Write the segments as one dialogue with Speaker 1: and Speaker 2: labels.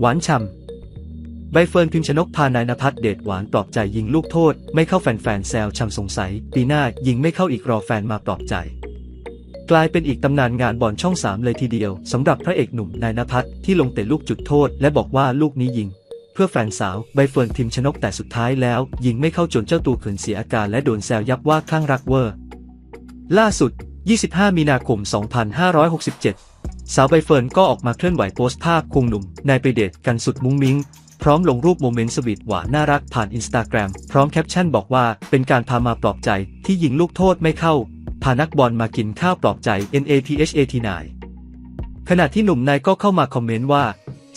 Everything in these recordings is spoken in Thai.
Speaker 1: หวานฉ่ำใบเฟิร์นพิมชนกพานายนภัสเดชหวานปลอบใจยิงลูกโทษ ไม่เข้าแฟนๆแซวช่ำสงสัย ปีหน้ายิงไม่เข้าอีกรอแฟนมาปลอบใจ กลายเป็นอีกตำนานงานบอลช่องสามเลยทีเดียวสำหรับพระเอกหนุ่มนายนภัสที่ลงเตะลูกจุดโทษ และบอกว่าลูกนี้ยิงเพื่อแฟนสาวใบเฟิร์นพิมชนกแต่สุดท้ายแล้ว ยิงไม่เข้าจนเจ้าตัวขินเสียอาการและโดนแซวยับว่าคลั่งรักเวอร์ ล่าสุด 25 มีนาคม 2567 สาวใบเฟิร์นก็ออกมาเคลื่อนไหวโพสต์ภาพควงหนุ่มนายไปเดทกันสุดมุ้งมิ้ง พร้อมลงรูปโมเมนต์สวีทหวานน่ารักผ่านอินสตาแกรมพร้อมแคปชั่นบอกว่าเป็นการพามาปลอบใจที่ยิงลูกโทษไม่เข้า พานักบอลมากินข้าวปลอบใจ NATHAT9 ขณะที่หนุ่มนายก็เข้ามาคอมเมนต์ว่า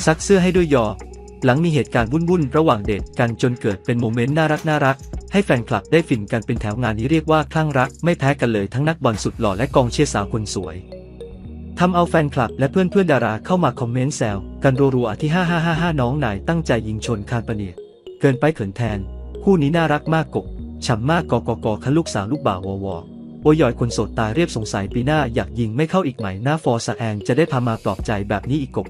Speaker 1: ซักเสื้อให้ด้วยยอ หลังมีเหตุการณ์วุ่นๆระหว่างเดทกันจนเกิดเป็นโมเมนต์น่ารักน่ารักให้แฟนคลับได้ฟินกันเป็นแถวงานนี้เรียกว่าคลั่งรักไม่แพ้กันเลยทั้งนักบอลสุดหล่อและกองเชียร์สาวคนสวย ทำเอาแฟนคลับและเพื่อนๆดาราเข้ามาคอมเมนต์แซวกันรัวๆที่5555 น้องนายตั้งใจยิงชนคานปเนียเกินไปเขินแทน คู่นี้น่ารักมากกบฉ่ำมากกอกกอคันลูกสาวลูกบ่าววอวอโอยอยคนโสดตายเรียบสงสัยปีหน้าอยากยิงไม่เข้าอีกไหมหน้าฟอร์สแองจะได้พามาปลอบใจแบบนี้อีกกบ